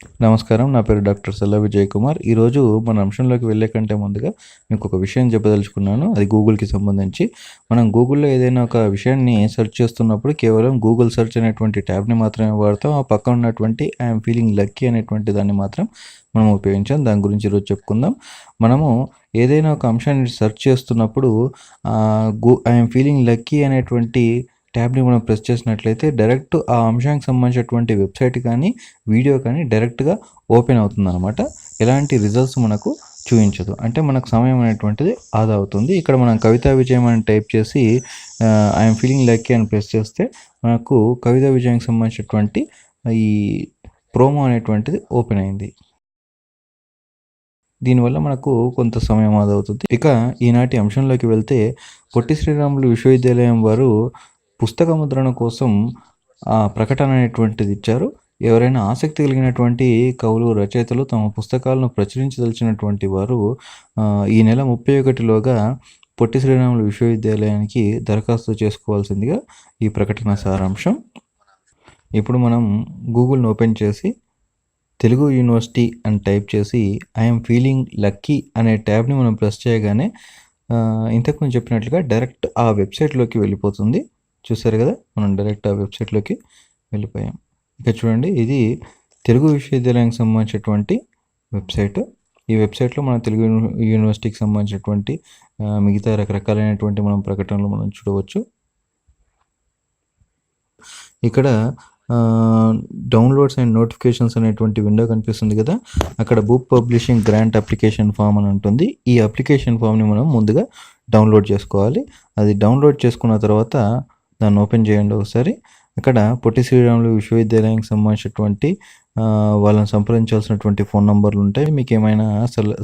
నమస్కారం నా పేరు డాక్టర్ సెల్ల విజయ్ కుమార్ ఈరోజు మన అంశంలోకి వెళ్ళే కంటే ముందుగా మీకు ఒక విషయం చెప్పదలుచుకున్నాను. అది గూగుల్కి సంబంధించి. మనం గూగుల్లో ఏదైనా ఒక విషయాన్ని సెర్చ్ చేస్తున్నప్పుడు కేవలం గూగుల్ సెర్చ్ అనేటువంటి ట్యాబ్ని మాత్రమే వాడతాం. ఆ పక్కన ఉన్నటువంటి ఐఎమ్ ఫీలింగ్ లక్కీ అనేటువంటి దాన్ని మాత్రం మనం ఉపయోగించాం. దాని గురించి ఈరోజు చెప్పుకుందాం. మనము ఏదైనా ఒక అంశాన్ని సెర్చ్ చేస్తున్నప్పుడు గూ ఐఎమ్ ఫీలింగ్ లక్కీ అనేటువంటి ట్యాబ్ని మనం ప్రెస్ చేసినట్లయితే డైరెక్ట్ ఆ అంశానికి సంబంధించినటువంటి వెబ్సైట్ కానీ వీడియో కానీ డైరెక్ట్గా ఓపెన్ అవుతుంది అనమాట ఎలాంటి రిజల్ట్స్ మనకు చూపించదు. అంటే మనకు సమయం అనేటువంటిది ఆదా అవుతుంది. ఇక్కడ మనం కవితా విజయం అని టైప్ చేసి ఐఎమ్ ఫీలింగ్ లక్కీ అని ప్రెస్ చేస్తే మనకు కవితా విజయానికి సంబంధించినటువంటి ఈ ప్రోమో అనేటువంటిది ఓపెన్ అయింది. దీనివల్ల మనకు కొంత సమయం ఆదా అవుతుంది. ఇక ఈనాటి అంశంలోకి వెళ్తే పొట్టి శ్రీరాములు విశ్వవిద్యాలయం వారు పుస్తక ముద్రణ కోసం ఆ ప్రకటన అనేటువంటిది ఇచ్చారు. ఎవరైనా ఆసక్తి కలిగినటువంటి కవులు రచయితలు తమ పుస్తకాలను ప్రచురించదలిచినటువంటి వారు ఈ నెల ముప్పై ఒకటిలోగా పొట్టి శ్రీరాములు విశ్వవిద్యాలయానికి దరఖాస్తు చేసుకోవాల్సిందిగా ఈ ప్రకటన సారాంశం. ఇప్పుడు మనం గూగుల్ని ఓపెన్ చేసి తెలుగు యూనివర్సిటీ అని టైప్ చేసి ఐఎమ్ ఫీలింగ్ లక్కీ అనే ట్యాబ్ని మనం ప్రెస్ చేయగానే ఇంతకుముందు చెప్పినట్లుగా డైరెక్ట్ ఆ వెబ్సైట్లోకి వెళ్ళిపోతుంది. చూసారు కదా? మనం డైరెక్ట్ ఆ వెబ్సైట్లోకి వెళ్ళిపోయాం. ఇక చూడండి ఇది తెలుగు విశ్వవిద్యాలయానికి సంబంధించినటువంటి వెబ్సైట్ ఈ వెబ్సైట్లో మన తెలుగు యూనివర్సిటీకి సంబంధించినటువంటి మిగతా రకరకాలైనటువంటి మనం ప్రకటనలు మనం చూడవచ్చు. ఇక్కడ డౌన్లోడ్స్ అండ్ నోటిఫికేషన్స్ అనేటువంటి విండో కనిపిస్తుంది కదా? అక్కడ book publishing grant application form అని ఉంటుంది. ఈ అప్లికేషన్ ఫామ్ని మనం ముందుగా డౌన్లోడ్ చేసుకోవాలి. అది డౌన్లోడ్ చేసుకున్న తర్వాత దాన్ని ఓపెన్ చేయండి ఒకసారి. అక్కడ పొట్టి శ్రీరాములు విశ్వవిద్యాలయానికి సంబంధించినటువంటి వాళ్ళని సంప్రదించాల్సినటువంటి ఫోన్ నంబర్లు ఉంటాయి. మీకు ఏమైనా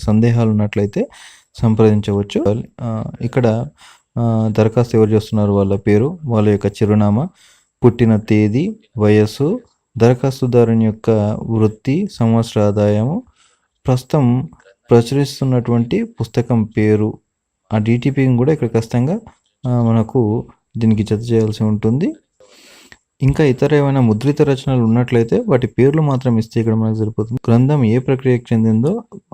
సందేహాలు ఉన్నట్లయితే సంప్రదించవచ్చు. ఇక్కడ దరఖాస్తు ఎవరు చేస్తున్నారు వాళ్ళ పేరు వాళ్ళ యొక్క చిరునామా పుట్టిన తేదీ వయస్సు దరఖాస్తుదారుని యొక్క వృత్తి సంవత్సర ఆదాయము ప్రస్తుతం ప్రచురిస్తున్నటువంటి పుస్తకం పేరు. ఆ డీటీపీని కూడా ఇక్కడ ఖచ్చితంగా మనకు దీనికి జత చేయాల్సి ఉంటుంది. ఇంకా ఇతర ఏమైనా ముద్రిత రచనలు ఉన్నట్లయితే వాటి పేర్లు మాత్రం ఇస్తే ఇక్కడ మనకు సరిపోతుంది. గ్రంథం ఏ ప్రక్రియకు చెందిందో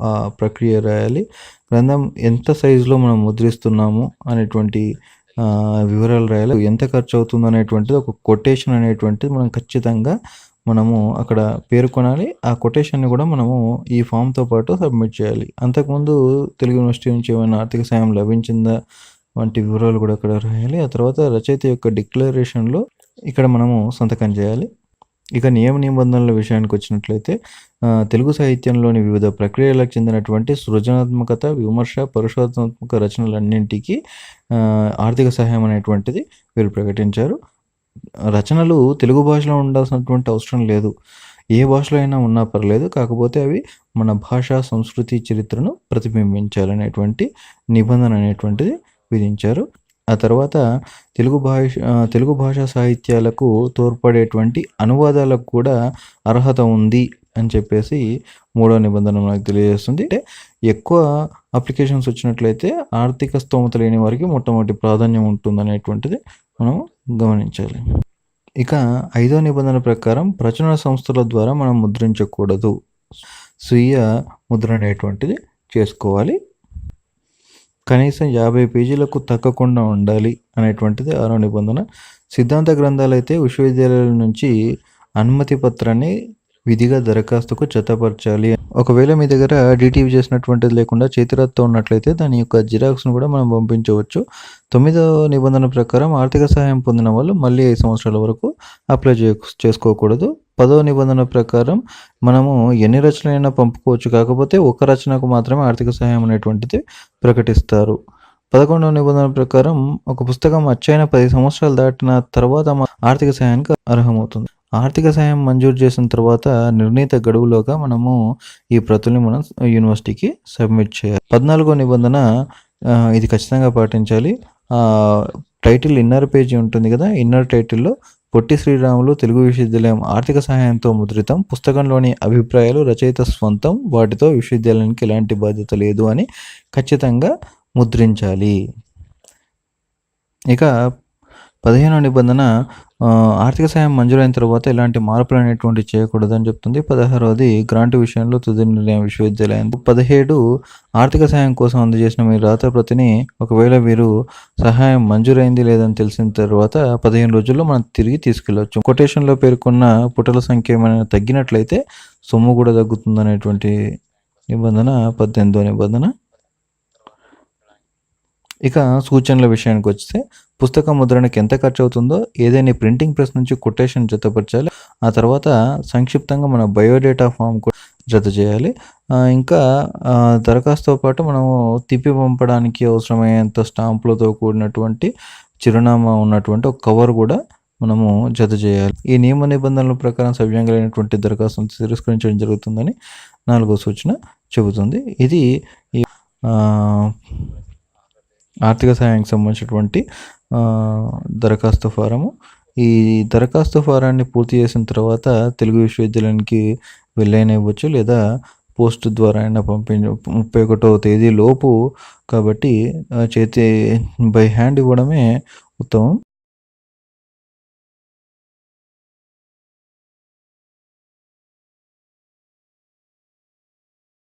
ఆ ప్రక్రియ రాయాలి. గ్రంథం ఎంత సైజులో మనం ముద్రిస్తున్నాము అనేటువంటి వివరాలు రాయాలి. ఎంత ఖర్చు అవుతుంది అనేటువంటిది ఒక కొటేషన్ అనేటువంటిది మనం ఖచ్చితంగా మనము అక్కడ పేర్కొనాలి. ఆ కొటేషన్ని కూడా మనము ఈ ఫామ్తో పాటు సబ్మిట్ చేయాలి. అంతకుముందు తెలుగు యూనివర్సిటీ నుంచి ఏమైనా ఆర్థిక సాయం లభించిందా? వంటి వివరాలు కూడా అక్కడ రాయాలి. ఆ తర్వాత రచయిత యొక్క డిక్లరేషన్లో ఇక్కడ మనము సంతకం చేయాలి. ఇక నియమ నిబంధనల విషయానికి వచ్చినట్లయితే తెలుగు సాహిత్యంలోని వివిధ ప్రక్రియలకు చెందినటువంటి సృజనాత్మకత విమర్శ పరిశోధనాత్మక రచనలన్నింటికి ఆర్థిక సహాయం అనేటువంటిది వీరు ప్రకటించారు. రచనలు తెలుగు భాషలో ఉండాల్సినటువంటి అవసరం లేదు. ఏ భాషలో అయినా ఉన్నా పర్లేదు. కాకపోతే అవి మన భాష సంస్కృతి చరిత్రను ప్రతిబింబించాలనేటువంటి నిబంధన అనేటువంటిది విధించారు. ఆ తర్వాత తెలుగు భాష తెలుగు భాషా సాహిత్యాలకు తోడ్పడేటువంటి అనువాదాలకు కూడా అర్హత ఉంది అని చెప్పేసి మూడో నిబంధన మనకు తెలియజేస్తుంది. అంటే ఎక్కువ అప్లికేషన్స్ వచ్చినట్లయితే ఆర్థిక స్తోమత లేని వారికి మొట్టమొదటి ప్రాధాన్యం ఉంటుంది అనేటువంటిది మనం గమనించాలి. ఇక ఐదో నిబంధన ప్రకారం ప్రచురణ సంస్థల ద్వారా మనం ముద్రించకూడదు. స్వీయ ముద్ర అనేటువంటిది చేసుకోవాలి. కనీసం యాభై పేజీలకు తగ్గకుండా ఉండాలి అనేటువంటిది ఆరో నిబంధన. సిద్ధాంత గ్రంథాలు అయితే విశ్వవిద్యాలయాల నుంచి అనుమతి పత్రాన్ని విధిగా దరఖాస్తుకు జతపరచాలి. ఒకవేళ మీ దగ్గర డిటివి చేసినటువంటిది లేకుండా చేతిరాత్తో ఉన్నట్లయితే దాని యొక్క జిరాక్స్ను కూడా మనం పంపించవచ్చు. తొమ్మిదవ నిబంధన ప్రకారం ఆర్థిక సహాయం పొందిన వాళ్ళు మళ్ళీ ఐదు సంవత్సరాల వరకు అప్లై చేసుకోకూడదు. పదో నిబంధన ప్రకారం మనము ఎన్ని రచనలైనా పంపుకోవచ్చు. కాకపోతే ఒక రచనకు మాత్రమే ఆర్థిక సహాయం అనేటువంటిది ప్రకటిస్తారు. పదకొండవ నిబంధన ప్రకారం ఒక పుస్తకం అచ్చైన పది సంవత్సరాలు దాటిన తర్వాత ఆర్థిక సహాయానికి అర్హమవుతుంది. ఆర్థిక సాయం మంజూరు చేసిన తర్వాత నిర్ణీత గడువులోగా మనము ఈ ప్రతుల్ని మనం యూనివర్సిటీకి సబ్మిట్ చేయాలి. పద్నాలుగో నిబంధన ఇది ఖచ్చితంగా పాటించాలి. టైటిల్ ఇన్నర్ పేజీ ఉంటుంది కదా ఇన్నర్ టైటిల్లో పొట్టి శ్రీరాములు తెలుగు విశ్వవిద్యాలయం ఆర్థిక సహాయంతో ముద్రితం పుస్తకంలోని అభిప్రాయాలు రచయిత స్వంతం వాటితో విశ్వవిద్యాలయానికి ఎలాంటి బాధ్యత లేదు అని ఖచ్చితంగా ముద్రించాలి. ఇక పదిహేనో నిబంధన ఆర్థిక సాయం మంజూరైన తర్వాత ఎలాంటి మార్పులు అనేటువంటి చేయకూడదని చెప్తుంది. పదహారవది గ్రాంట్ విషయంలో తుది నిర్ణయం విశ్వవిద్యాలయం పదిహేడు ఆర్థిక సాయం కోసం అందజేసిన మీ రాతప్రతిని ఒకవేళ మీరు సహాయం మంజూరైంది లేదని తెలిసిన తర్వాత పదిహేను రోజుల్లో మనం తిరిగి తీసుకెళ్ళవచ్చు కొటేషన్లో పేర్కొన్న పుటల సంఖ్య ఏమైనా తగ్గినట్లయితే సొమ్ము కూడా తగ్గుతుంది అనేటువంటి నిబంధన పద్దెనిమిదో నిబంధన. ఇక సూచనల విషయానికి వస్తే పుస్తక ముద్రణకి ఎంత ఖర్చు అవుతుందో ఏదైనా ప్రింటింగ్ ప్రెస్ నుంచి కొటేషన్ జతపరచాలి. ఆ తర్వాత సంక్షిప్తంగా మన బయోడేటా ఫామ్ కూడా జత చేయాలి. ఇంకా దరఖాస్తుతో పాటు మనము తిప్పి పంపడానికి అవసరమయ్యేంత స్టాంపులతో కూడినటువంటి చిరునామా ఉన్నటువంటి ఒక కవర్ కూడా మనము జత చేయాలి. ఈ నియమ నిబంధనల ప్రకారం సవ్యంగా దరఖాస్తును తిరస్కరించడం జరుగుతుందని నాలుగో సూచన చెబుతుంది. ఇది ఈ ఆర్థిక సహాయానికి సంబంధించినటువంటి దరఖాస్తు ఫారము. ఈ దరఖాస్తు ఫారాన్ని పూర్తి చేసిన తర్వాత తెలుగు విశ్వవిద్యాలయానికి వెళ్ళైనా ఇవ్వచ్చు లేదా పోస్ట్ ద్వారా అయినా పంపించ ముప్పై ఒకటో తేదీ లోపు కాబట్టి చేతి బై హ్యాండ్ ఇవ్వడమే ఉత్తమం.